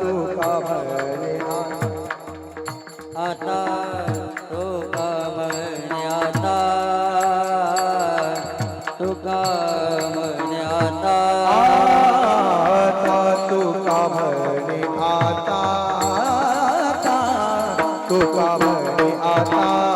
तुका तू आता आता म्हणे आता तो म्हणे आता आता म्हणे आता म्हणे आता.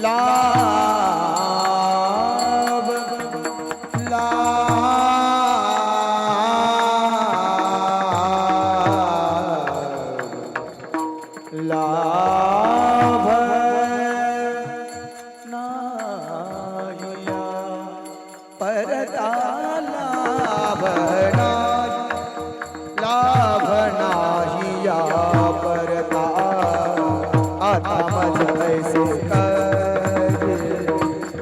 La.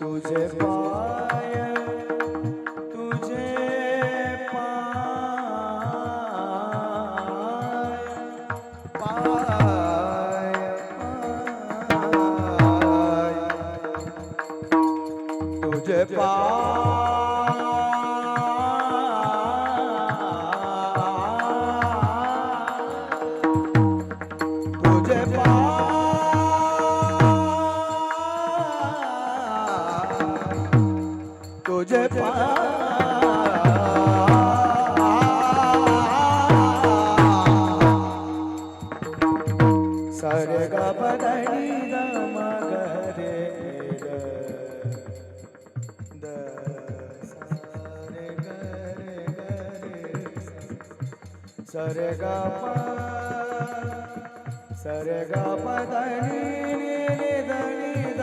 तुझे पाय तुझे पाय पाय पाय तुझे पाय तुझे पाय सरे ग पदनी द मग रे ग द सरे ग रे ग रे सरे ग प सरे ग पदनी नि नि द